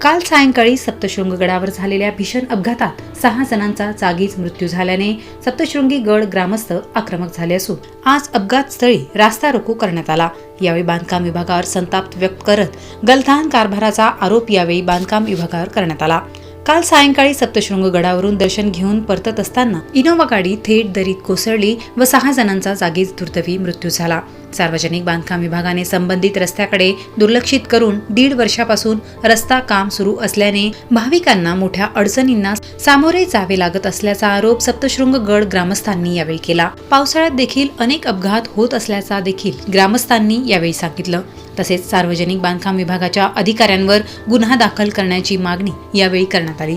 काल सायंकाळी सप्तशृंग गडावर झालेल्या भीषण अपघातात सहा जणांचा जागीच मृत्यू झाल्याने सप्तशृंगी गड ग्रामस्थ आक्रमक झाले असून आज अपघात स्थळी रास्ता रोको करण्यात आला. यावेळी बांधकाम विभागावर संताप व्यक्त करत गलथान कारभाराचा आरोप यावेळी बांधकाम विभागावर करण्यात आला. काल सायंकाळी सप्तशृंग गडावरून दर्शन घेऊन परतत असताना इनोवा गाडी थेट दरीत कोसळली व सहा जणांचा जागीच दुर्दैवी मृत्यू झाला. सार्वजनिक बांधकाम विभागाने संबंधित रस्त्याकडे दुर्लक्षित करून दीड वर्षापासून रस्ता काम सुरू असल्याने भाविकांना मोठ्या अडचणींना सामोरे जावे लागत असल्याचा आरोप सप्तशृंग गड ग्रामस्थांनी यावेळी केला. पावसाळ्यात देखील अनेक अपघात होत असल्याचा देखील ग्रामस्थांनी यावेळी सांगितलं. तसेच सार्वजनिक बांधकाम विभागाच्या अधिकाऱ्यांवर गुन्हा दाखल करण्याची मागणी यावेळी करण्यात आली.